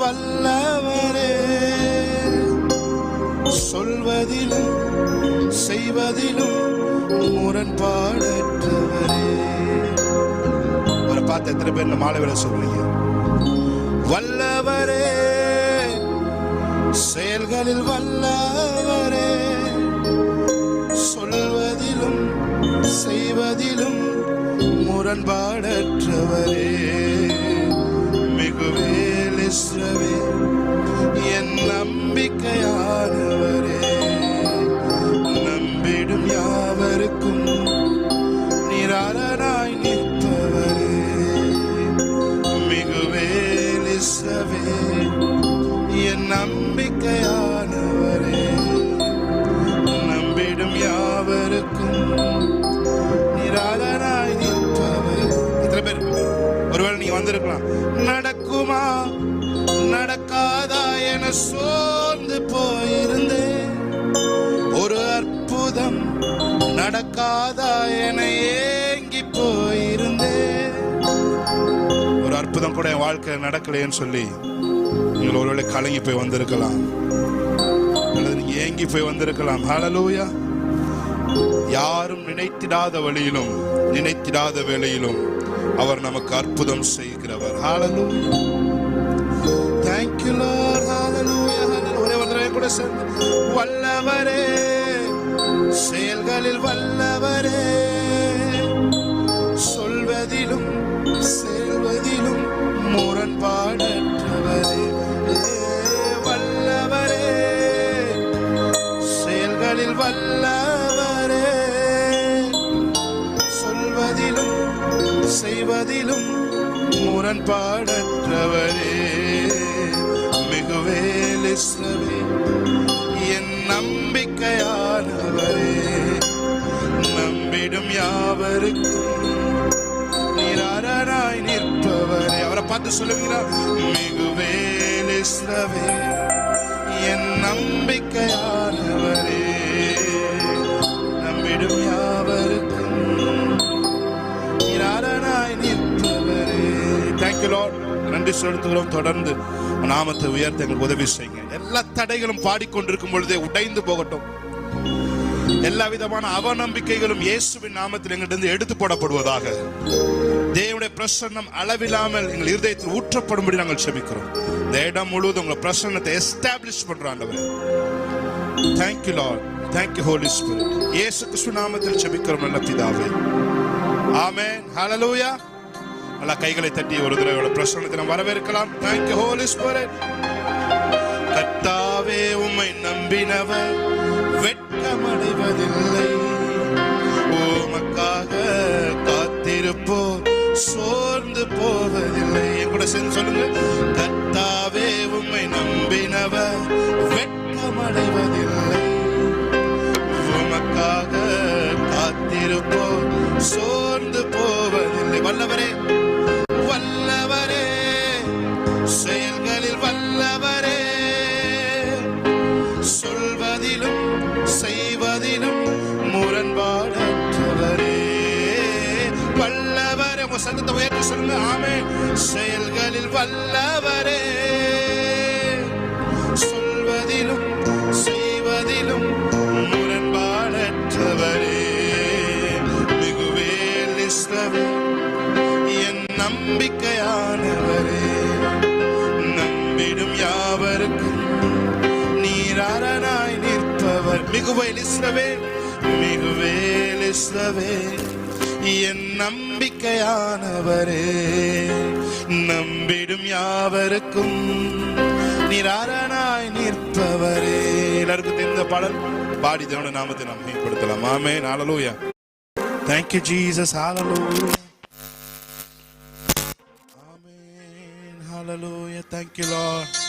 வல்லவரே. சொல்வதிலும் செய்வதிலும் முரண்பாடற்றவரே. ஒரு பார்த்து எத்தனை பேர் இந்த மாலை வேலை வல்லவரே செயல்களில் வல்லவரே. சொல்வதிலும் செய்வதிலும் முரண்பாடற்றவரே. இஸ்ரவே என் நம்பிக்கையானவரே சோர்ந்து போயிருந்தேன். ஒரு அற்புதம் நடக்காதா என ஏங்கி போயிருந்தேன். ஒரு அற்புதம் கூட என் வாழ்க்கை நடக்கலையேன்னு சொல்லி நீங்கள் ஒருவேளை கலங்கி போய் வந்திருக்கலாம். அல்லது ஏங்கி போய் வந்திருக்கலாம். ஹலலூயா யாரும் நினைத்திடாத வழியிலும் நினைத்திடாத வேளையிலும் அவர் நமக்கு அற்புதம் செய்கிறவர். ஹalleluya லோ ஒரே கூட சேர்ந்து வல்லவரே செயல்களில் வல்லவரே சொல்வதிலும் செல்வதிலும் முரண்பாடற்றவரே வல்லவரே செயல்களில் வல்லவரே சொல்வதிலும் செய்வதிலும் முரண்பாடற்றவரே மிகுவேலிஸ்ரவே என் நம்பிக்கையானவரே நம்பிடும் யாவருக்கும் நீராராய் நிற்பவரே. அவரை பார்த்து சொல்லுவீங்களா மிகுவேலிஸ்ரவே என் நம்பிக்கையானவரே நம்பிடும் யாவருக்கும் நீராராய் நிற்பவரே. தேங்க்யூ லார்ட் நன்றி செலுத்துகிறோம். தொடர்ந்து நாமத்தை உயர்த்த எங்களுக்கு உதவி செய்யுங்க. எல்லா தடைகளும் பாடிக்கொண்டிருக்கும் பொழுதே உடைந்து போகட்டும். எல்லா விதமான அவநம்பிக்கைகளும் இயேசுவின் நாமத்தில் எங்களிடம் எடுத்து போடப்படுவதாக. தேவனுடைய பிரசன்னம் அளவில்லாமல் எங்கள் இருதயத்தில் ஊற்றப்படும்படி நாங்கள் செபிக்கிறோம் இந்த இடம் முழுவதும் உங்கள் பிரசன்னத்தை establish பண்றாண்டவர் thank you lord thank you holy spirit இயேசு கிறிஸ்து நாமத்தில் செபிக்கிறோம் நல்ல பிதாவே. ஆமென் ஹalleluya நல்லா கைகளை தட்டி ஒரு தடவை பிரசனத்தை நாம் வரவேற்கலாம். தேங்க்யூ ஹோலி ஸ்பிரிட் கத்தாவே உம்மை நம்பினவர் வெட்கமடைவதில்லை. உமக்காக காத்திருப்போ சோர்ந்து போவதில்லை. என் கூட சேர்ந்து சொல்லுங்க. கத்தாவே உம்மை நம்பினவர் வெட்கமடைவதில்லை. வல்லவரே. சொல்வதிலும் செய்வதிலும் முரண்பாடற்றவரே. மிகுவேல் இஸ்ரவே என் நம்பிக்கையானவரே. நம்பிடும் யாவருக்கும் நீராரனாய் நிற்பவர். மிகுவேல் இஸ்ரவே மிகுவேல் இஸ்ரவே என் நம்பிக்கையானவரே. நம்பிடும் யாவருக்கும் நீராரனாய் நிற்பவரே. எல்லாருக்கும் தெரிந்த பாடல் பாடி தேவன நாமத்தை நாம் மேம்படுத்தலாம். ஆமே நாளலூயா thank you Jesus jesus. Hallelujah. Amen. Thank you lord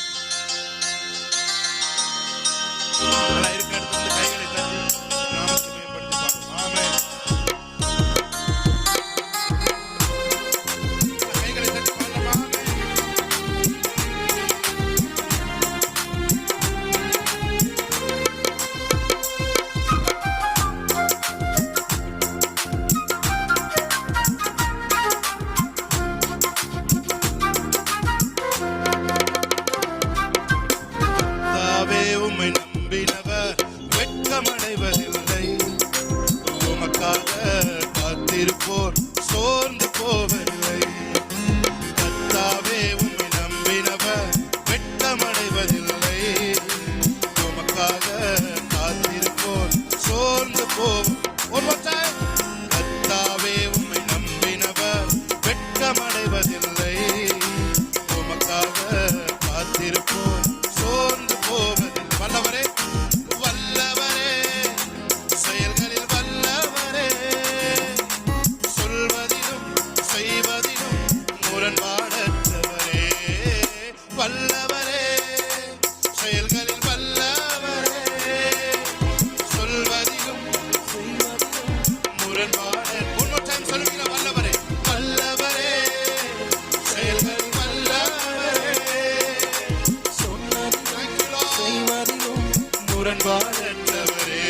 முரண்பாடற்றவரே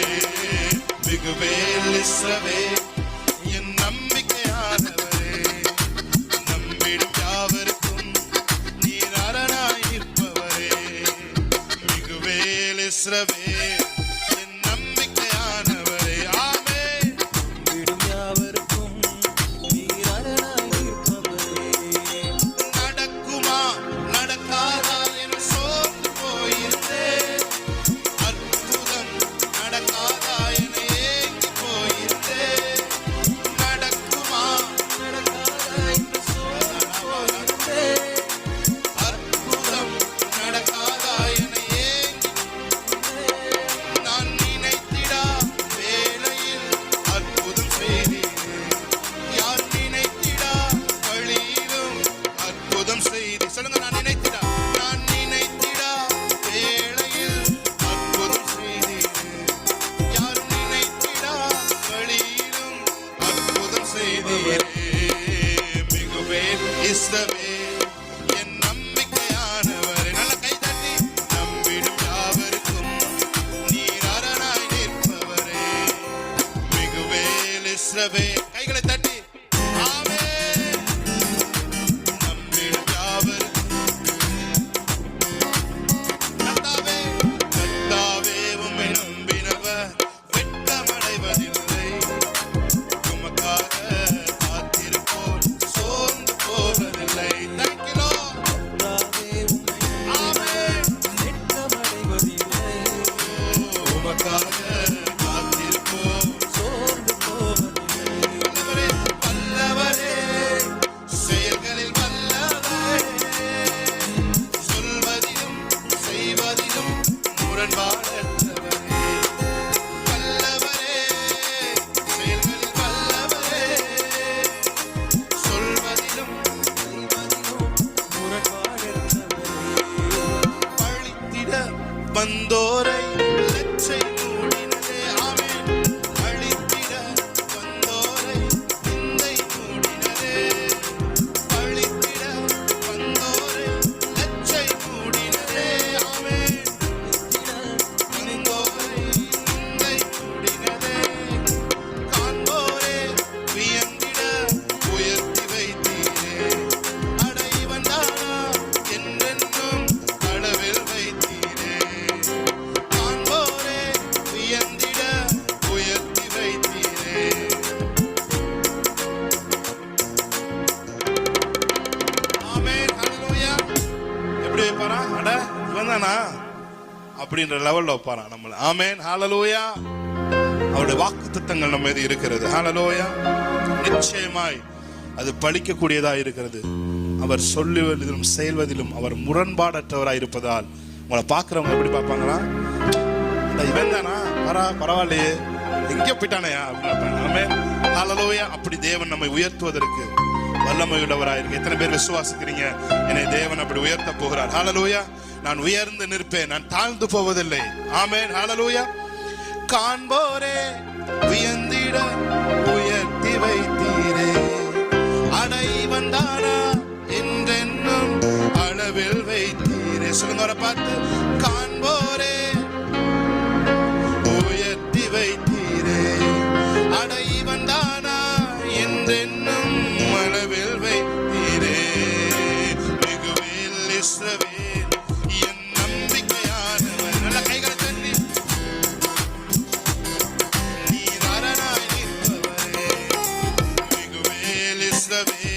மிகுவேல் இஸ்ரவே என் நம்பிக்கையானவரே. நம்பிடும் யாவருக்கும் நீர் அரணாயிருப்பவரே மிகுவேல் இஸ்ரவே அப்படின்ற லெவலில் வைப்பாரான் நம்மளை. ஆமேன். ஹாலலோயா அவருடைய வாக்கு திட்டங்கள் நம்ம மீது இருக்கிறது. ஹாலலோயா நிச்சயமாய் அது பழிக்கக்கூடியதா இருக்கிறது. அவர் சொல்லுவதிலும் செயல்வதிலும் அவர் முரண்பாடற்றவராக இருப்பதால் உங்களை பார்க்குறவங்க எப்படி பார்ப்பாங்களா? இவன் தானா? பரா பரவாயில்லையே. எங்கே போயிட்டானையா? அப்படின்னு ஹாலலோயா அப்படி தேவன் நம்மை உயர்த்துவதற்கு வல்லமை உள்ளவராக இருக்கு. எத்தனை பேர் விசுவாசிக்கிறீங்க? என்னை தேவன் அப்படி உயர்த்த போகிறார். ஹாலலோயா நான் உயர்ந்து நிற்பேன் நான் தாழ்ந்து போவதில்லை. ஆமேன் ஹalleluya காண்போரே வியந்திட உயர்த்தி வைத்தீரே. அடைவன் தானா என்றென்னும் அளவில் வைத்தீரே. சொல்லுங்க பார்த்து காண்போரே love.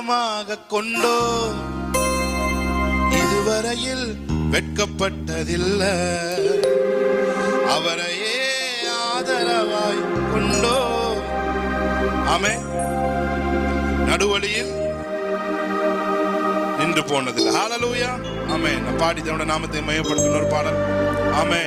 தெய்வமாக கொண்டோ இதுவரையில் வெட்கப்பட்டதில்லை. அவரையே ஆதரவாய் கொண்டோ ஆமே நடுவழியில் நின்று போனதில்லை. ஹalleluya ஆமே நான் பாடி தன்னோட நாமத்தை மையப்படுத்தின ஒரு பாடல். ஆமே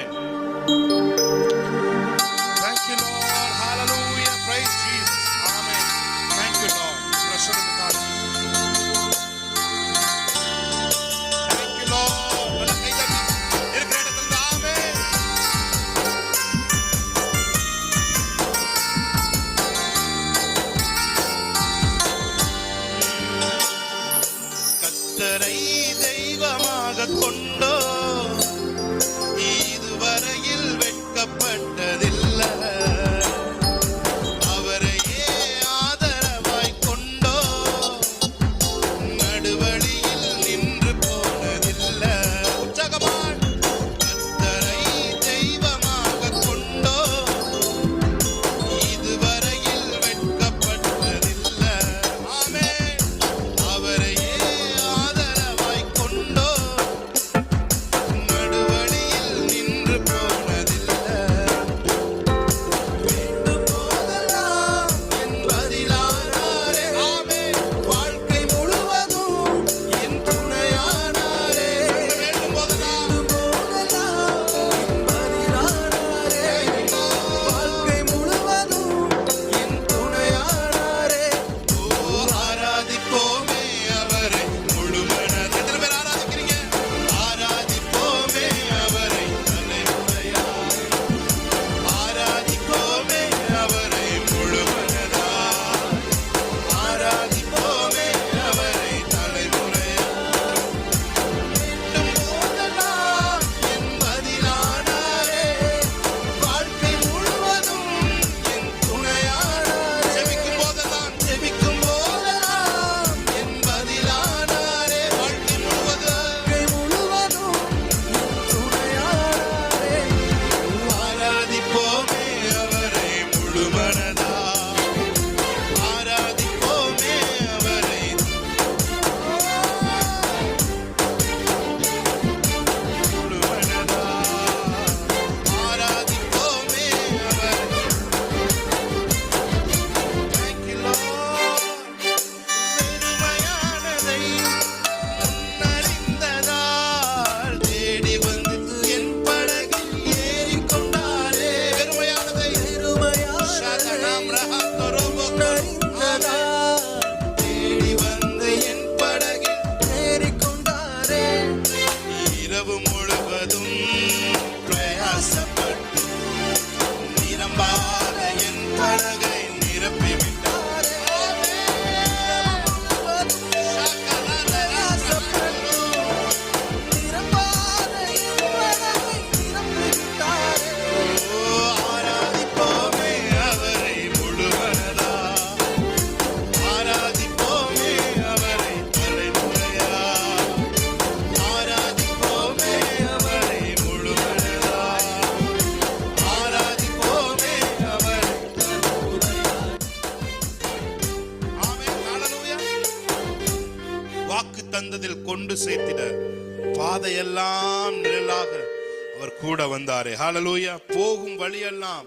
வந்தாரே போகும் வழியெல்லாம்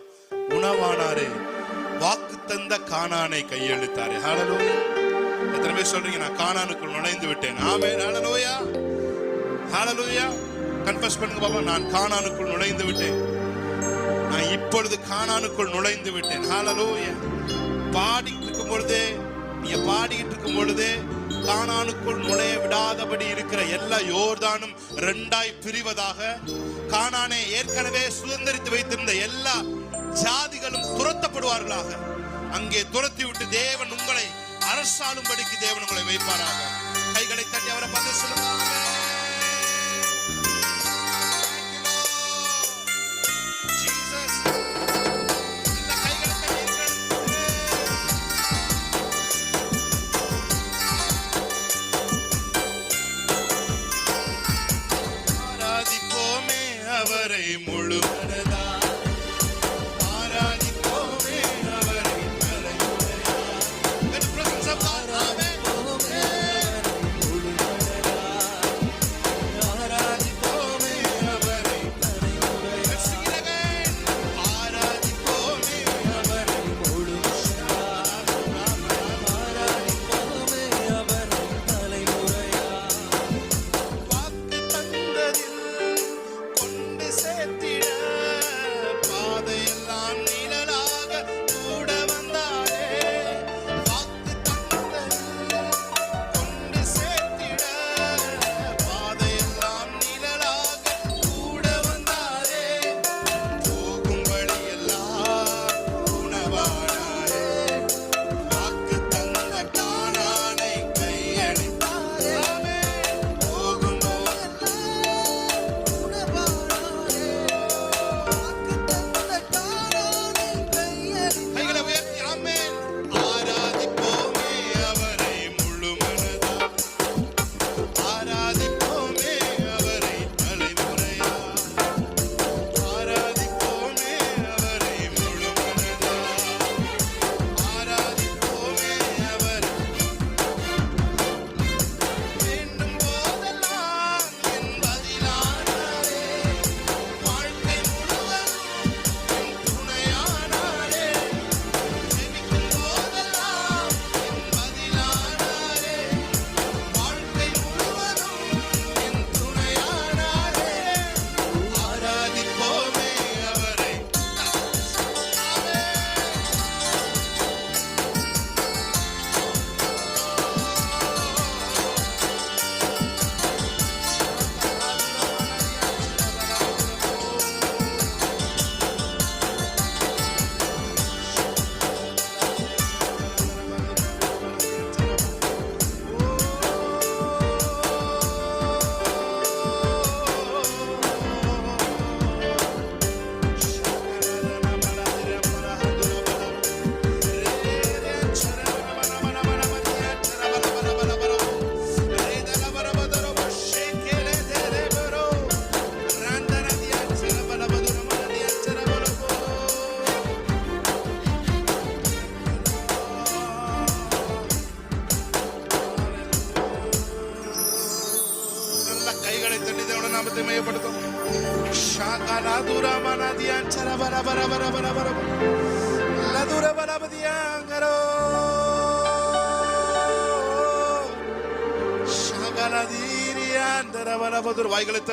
உணவானாரே. வாக்கு தந்த காணானை கையெழுத்தாரே. ஹலலூயா எத்தனை பேர் சொல்றீங்க? நான் காணானுக்குள் நுழைந்து விட்டேன். ஆமே ஹலலூயா ஹலலூயா கன்ஃபஸ் பண்ணுங்க பாப்பா. நான் காணானுக்குள் நுழைந்து விட்டேன். நான் இப்பொழுது காணானுக்குள் நுழைந்து விட்டேன். ஹலலூயா பாடிட்டு இருக்கும் பொழுதே நீங்க பாடிட்டு இருக்கும் பொழுதே காணானுக்குள் நுழைய விடாதபடி இருக்கிற எல்லா யோர்தானும் ரெண்டாய் பிரிவதாக காணானே ஏற்கனவே சுதந்திரித்து வைத்திருந்த எல்லா ஜாதிகளும் துரத்தப்படுவார்களாக. அங்கே துரத்தி விட்டு தேவன் உங்களை அரசாளும்படிக்கு தேவன் உங்களை வைப்பாராக. கைகளை தட்டி அவரை பார்த்து சொல்லுங்க.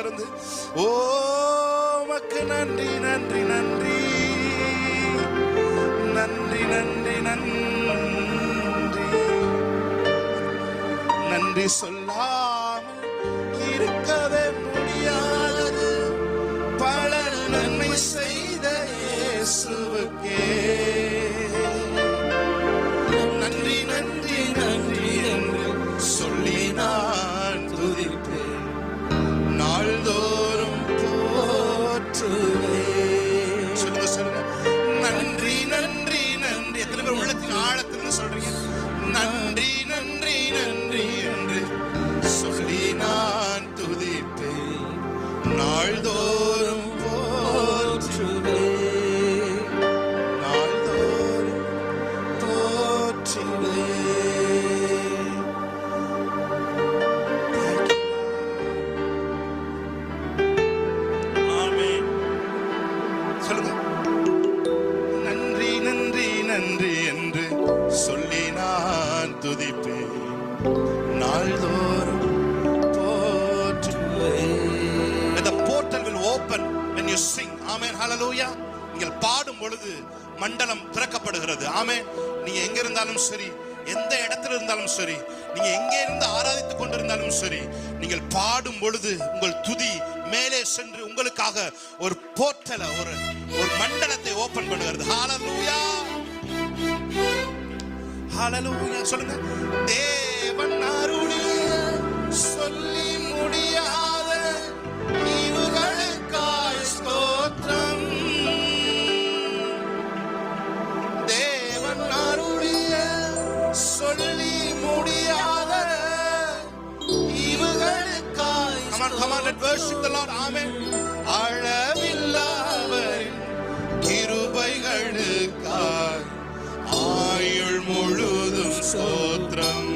இருந்து. ஓ உமக்கு நன்றி நன்றி நன்றி. நன்றி நன்றி நன்றி. நன்றி சொல் மேலே சென்று உங்களுக்காக ஒரு போர்ட்டலை ஒரு ஒரு மண்டலத்தை ஓபன் பண்ணுகிறது. ஹாலலூயா ஹாலலூயா சொல்லுங்க. தேவன் அருளிய சொல்லி முடியாத நீ Come on, come on, let's worship the Lord. Amen. அளவில்லாவரின் கிருபைகளுக்காய் ஆயுள் முழுதும் சோத்திரம்